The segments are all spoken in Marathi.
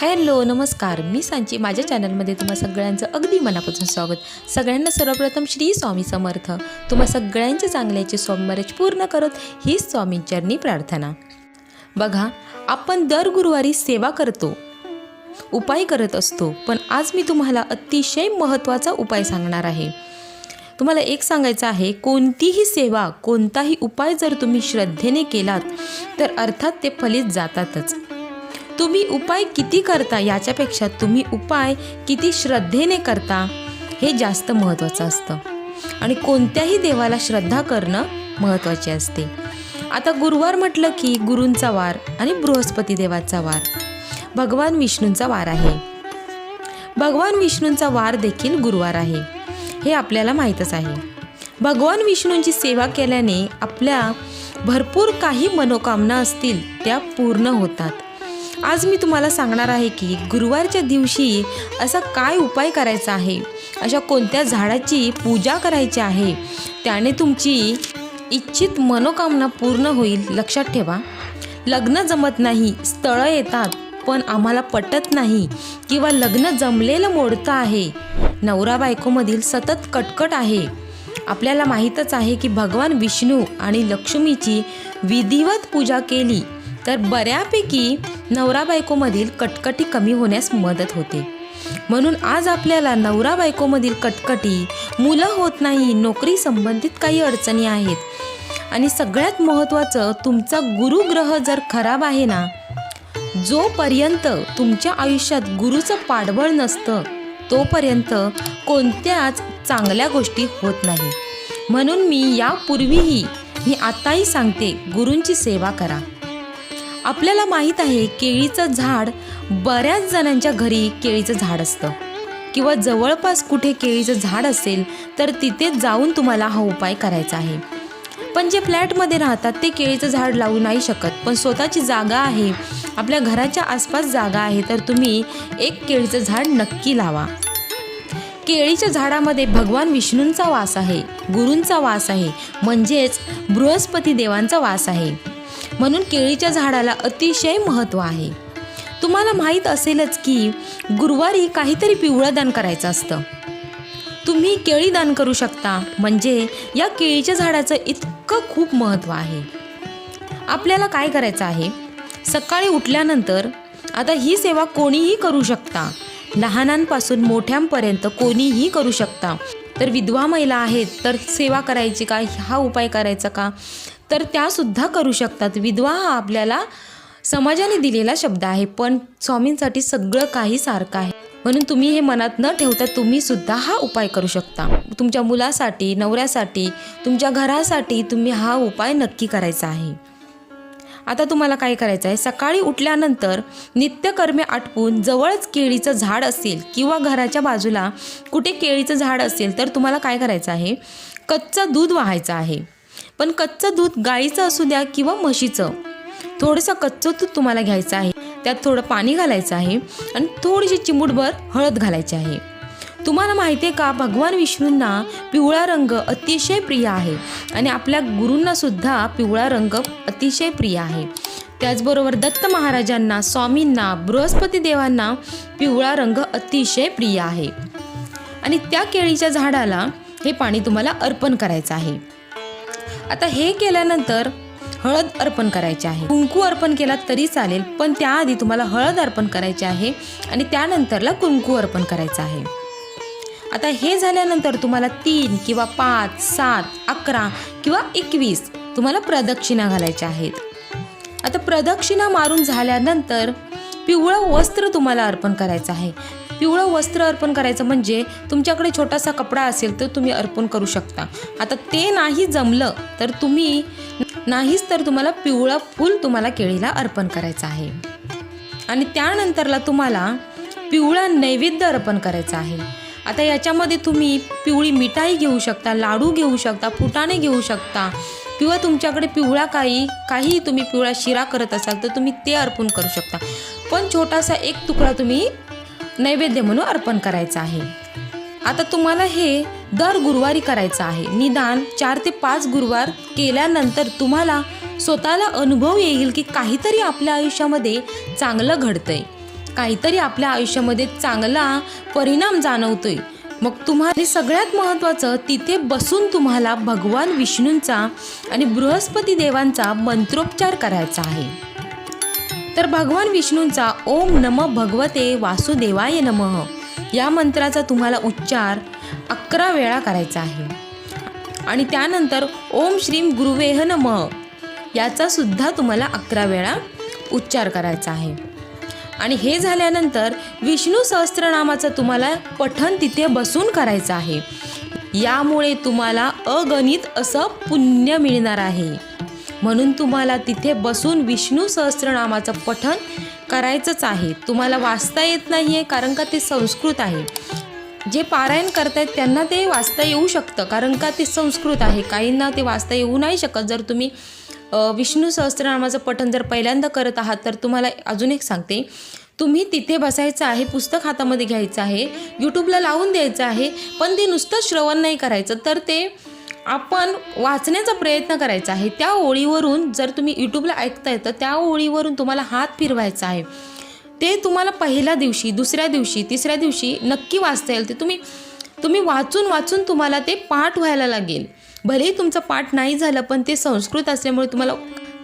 हॅलो नमस्कार. मी सांची. माझ्या चॅनलमध्ये तुम्हा सगळ्यांचं अगदी मनापासून स्वागत. सगळ्यांना सर्वप्रथम श्री स्वामी समर्थ. तुम्हा सगळ्यांच्या चांगल्याचे स्वामरज पूर्ण करत हीच स्वामींचरणी प्रार्थना. बघा आपण दर गुरुवारी सेवा करतो उपाय करत असतो पण आज मी तुम्हाला अतिशय महत्त्वाचा उपाय सांगणार आहे. तुम्हाला एक सांगायचं आहे कोणतीही सेवा कोणताही उपाय जर तुम्ही श्रद्धेने केलात तर अर्थात ते फलित जातातच. तुम्ही उपाय किती करता याच्यापेक्षा तुम्ही उपाय किती श्रद्धेने करता हे जास्त महत्त्वाचं असतं. आणि कोणत्याही देवाला श्रद्धा करणं महत्त्वाचे असते. आता गुरुवार म्हटलं की गुरूंचा वार आणि बृहस्पती देवाचा वार. भगवान विष्णूंचा वार आहे. भगवान विष्णूंचा वार देखील गुरुवार आहे. हे आपल्याला माहीतच आहे. भगवान विष्णूंची सेवा केल्याने आपल्या भरपूर काही मनोकामना असतील त्या पूर्ण होतात. आज मी तुम्हाला सांगणार आहे की गुरुवारच्या दिवशी असा काय उपाय करायचा आहे? अशा कोणत्या झाडाची पूजा करायची आहे? त्याने तुमची इच्छित मनोकामना पूर्ण होईल. लक्षात ठेवा. लग्न जमत नाही स्थळं येतात पण आम्हाला पटत नाही किंवा लग्न जमलेलं मोडतं आहे. नवरा बायकोमधील सतत कटकट आहे. आपल्याला माहीतच आहे की भगवान विष्णू आणि लक्ष्मीची विधिवत पूजा केली. तर बऱ्यापैकी नवरा बायकोमधील कटकटी कमी होण्यास मदत होते. म्हणून आज आपल्याला नवरा बायकोमधील कटकटी मुलं होत नाही नोकरी संबंधित काही अडचणी आहेत. आणि सगळ्यात महत्त्वाचं तुमचा गुरुग्रह जर खराब आहे ना जोपर्यंत तुमच्या आयुष्यात गुरुचं पाठबळ नसतं तोपर्यंत कोणत्याच चांगल्या गोष्टी होत नाही. म्हणून मी यापूर्वीही मी आताही सांगते गुरूंची सेवा करा. आपल्याला माहीत आहे केळीचं झाड बऱ्याच जणांच्या घरी केळीचं झाड असतं. किंवा जवळपास कुठे केळीचं झाड असेल तर तिथे जाऊन तुम्हाला हा उपाय करायचा आहे. पण जे फ्लॅटमध्ये राहतात ते केळीचं झाड लावू नाही शकत. पण स्वतःची जागा आहे आपल्या घराच्या आसपास जागा आहे तर तुम्ही एक केळीचं झाड नक्की लावा. केळीच्या झाडामध्ये भगवान विष्णूंचा वास आहे गुरूंचा वास आहे म्हणजेच बृहस्पती देवांचा वास आहे. म्हणून केळीच्या झाडाला अतिशय महत्त्व आहे. तुम्हाला माहीत असेलच की गुरुवारी काहीतरी पिवळं दान करायचं असतं. तुम्ही केळी दान करू शकता म्हणजे या केळीच्या झाडाचं इतकं खूप महत्त्व आहे. आपल्याला काय करायचं आहे? सकाळी उठल्यानंतर आता ही सेवा कोणीही करू शकता. लहानांपासून मोठ्यांपर्यंत कोणीही करू शकता. तर विधवा महिला आहेत तर सेवा करायची का? हा उपाय करायचा का? तर त्यासुद्धा करू शकतात. विधवा हा आपल्याला समाजाने दिलेला शब्द आहे पण स्वामींसाठी सगळं काही सारखं आहे. म्हणून तुम्ही हे मनात न ठेवता तुम्ही सुद्धा हा उपाय करू शकता. तुमच्या मुलासाठी नवऱ्यासाठी तुमच्या घरासाठी तुम्ही हा उपाय नक्की करायचा आहे. आता तुम्हाला काय करायचं आहे सकाळी उठल्यानंतर नित्यकर्मे आटपून जवळच केळीचं झाड असेल किंवा घराच्या बाजूला कुठे केळीचं झाड असेल तर तुम्हाला काय करायचं आहे? कच्चं दूध वाहायचं आहे. पण कच्चं दूध गाईचं असू द्या किंवा म्हशीचं. थोडंसं कच्चं दूध तुम्हाला घ्यायचं आहे. त्यात थोडं पाणी घालायचं आहे आणि थोडीशी चिमूटभर हळद घालायची आहे. तुम्हाला माहिती आहे का भगवान विष्णूंना पिवळा रंग अतिशय प्रिय आहे आणि आपल्या गुरूंनासुद्धा पिवळा रंग अतिशय प्रिय आहे. त्याचबरोबर दत्त महाराजांना स्वामींना बृहस्पती देवांना पिवळा रंग अतिशय प्रिय आहे. आणि त्या केळीच्या झाडाला हे पाणी तुम्हाला अर्पण करायचं आहे. आता हे केल्यानंतर हळद अर्पण करायचे आहे. कुंकू अर्पण केला तरी चालेल पण त्याआधी तुम्हाला हळद अर्पण करायची आहे आणि त्यानंतरला कुंकू अर्पण करायचं आहे. आता हे झाल्यानंतर तुम्हाला तीन किंवा पाच सात अकरा किंवा एकवीस तुम्हाला प्रदक्षिणा घालायच्या आहेत. आता प्रदक्षिणा मारून झाल्यानंतर पिवळं वस्त्र तुम्हाला अर्पण करायचं आहे. पिवळं वस्त्र अर्पण करायचं म्हणजे तुमच्याकडे छोटासा कपडा असेल तर तुम्ही अर्पण करू शकता. आता ते नाही जमलं तर तुम्ही नाहीच तर तुम्हाला पिवळं फूल तुम्हाला केळीला अर्पण करायचं आहे. आणि त्यानंतरला तुम्हाला पिवळा नैवेद्य अर्पण करायचा आहे. आता याच्यामध्ये तुम्ही पिवळी मिठाई घेऊ शकता लाडू घेऊ शकता फुटाणे घेऊ शकता किंवा तुमच्याकडे पिवळा काही काही तुम्ही पिवळा शिरा करत असाल तर तुम्ही ते अर्पण करू शकता. पण छोटासा एक तुकडा तुम्ही नैवेद्य म्हणून अर्पण करायचं आहे. आता तुम्हाला हे दर गुरुवारी करायचं आहे. निदान चार ते पाच गुरुवार केल्यानंतर तुम्हाला स्वतःला अनुभव येईल की काहीतरी आपल्या आयुष्यामध्ये चांगलं घडतंय. काहीतरी आपल्या आयुष्यामध्ये चांगला परिणाम जाणवतोय. मग तुम्हाला सगळ्यात महत्त्वाचं तिथे बसून तुम्हाला भगवान विष्णूंचा आणि बृहस्पती देवांचा मंत्रोपचार करायचा आहे. तर भगवान विष्णूंचा ओम नम भगवते वासुदेवाय नमः. या मंत्राचा तुम्हाला उच्चार अकरा वेळा करायचा आहे. आणि त्यानंतर ओम श्रीम गुरुवेह नमः. याचा सुद्धा तुम्हाला अकरा वेळा उच्चार करायचा आहे. आणि हे झाल्यानंतर विष्णू सहस्त्रनामाचं तुम्हाला पठण तिथे बसून करायचं आहे. यामुळे तुम्हाला अगणित असं पुण्य मिळणार आहे. म्हणून तुम्हाला तिथे बसून विष्णू सहस्त्रनामाचं पठन करायचंच आहे. तुम्हाला वाचता येत नाही आहे कारण का ते संस्कृत आहे. जे पारायण करतायत त्यांना ते वाचता येऊ शकतं कारण का ते संस्कृत आहे. काहींना ते वाचता येऊ नाही शकत. जर तुम्ही विष्णू सहस्त्रनामाचं पठन जर पहिल्यांदा करत आहात तर तुम्हाला अजून एक सांगते. तुम्ही तिथे बसायचं आहे पुस्तक हातामध्ये घ्यायचं आहे यूट्यूबला लावून द्यायचं आहे पण ते नुसतं श्रवण नाही करायचं. तर ते आपण वाचण्याचा प्रयत्न करायचा आहे. त्या ओळीवरून जर तुम्ही यूट्यूबला ऐकताय तर त्या ओळीवरून तुम्हाला हात फिरवायचा आहे. ते तुम्हाला पहिल्या दिवशी दुसऱ्या दिवशी तिसऱ्या दिवशी नक्की वाचता येईल. ते तुम्ही तुम्ही वाचून वाचून तुम्हाला ते पाठ व्हायला लागेल. भलेही तुमचं पाठ नाही झालं पण ते संस्कृत असल्यामुळे तुम्हाला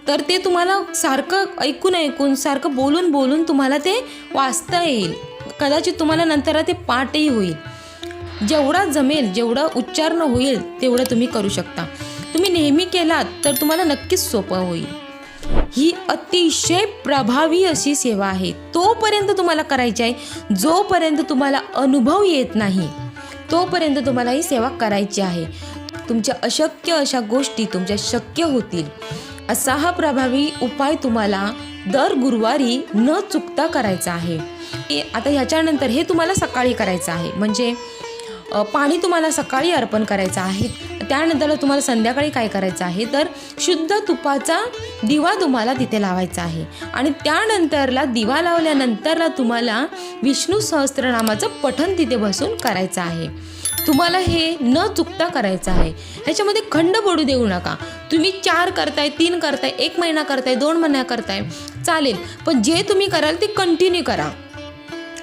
तर ते तुम्हाला सारखं ऐकून ऐकून सारखं बोलून बोलून तुम्हाला ते वाचता येईल. कदाचित तुम्हाला नंतर ते पाठही होईल. जेवढा जमेल जेवढं उच्चारण होईल तेवढं तुम्ही करू शकता. तुम्ही नेहमी केलात तर तुम्हाला नक्कीच सोपं होईल. ही अतिशय प्रभावी अशी सेवा आहे. तोपर्यंत तुम्हाला करायची आहे. जोपर्यंत तुम्हाला अनुभव येत नाही तोपर्यंत तुम्हाला ही सेवा करायची आहे. तुमच्या अशक्य अशा गोष्टी तुमच्या शक्य होतील. असा हा प्रभावी उपाय तुम्हाला दर गुरुवारी न चुकता करायचा आहे. हे- आता ह्याच्यानंतर हे तुम्हाला सकाळी करायचं आहे. म्हणजे पाणी तुम्हाला सकाळी अर्पण करायचं आहे. त्यानंतर तुम्हाला संध्याकाळी काय करायचं आहे? तर शुद्ध तुपाचा दिवा तुम्हाला तिथे लावायचा आहे. आणि त्यानंतरला दिवा लावल्यानंतरला तुम्हाला विष्णू सहस्त्रनामाचं पठण तिथे बसून करायचं आहे. तुम्हाला हे न चुकता करायचं आहे. ह्याच्यामध्ये खंड पडू देऊ नका. तुम्ही चार करताय तीन करताय एक महिना करताय दोन महिना करताय. चालेल. पण जे तुम्ही कराल ते कंटिन्यू करा.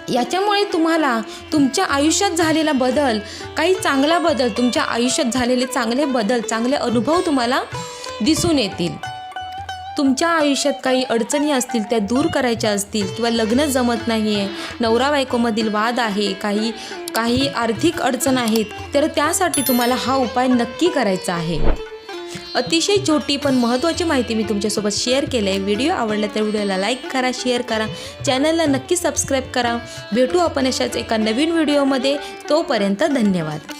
याच्यामुळे तुम्हाला तुमच्या आयुष्यात झालेला बदल काही चांगला बदल तुमच्या आयुष्यात झालेले चांगले बदल चांगले अनुभव तुम्हाला दिसून येतील. तुमच्या आयुष्यात काही अडचणी असतील त्या दूर करायच्या असतील किंवा लग्न जमत नाही आहे नवरा बायकोमधील वाद आहे काही काही आर्थिक अडचण आहेत तर त्यासाठी तुम्हाला हा उपाय नक्की करायचा आहे. अतिशय छोटी पण महत्त्वाची माहिती मी तुमच्यासोबत शेअर केलं आहे व्हिडिओ आवडला तर व्हिडिओला लाईक करा शेअर करा. चॅनलला नक्की सबस्क्राईब करा. भेटू आपण अशाच एका नवीन व्हिडिओमध्ये तोपर्यंत धन्यवाद.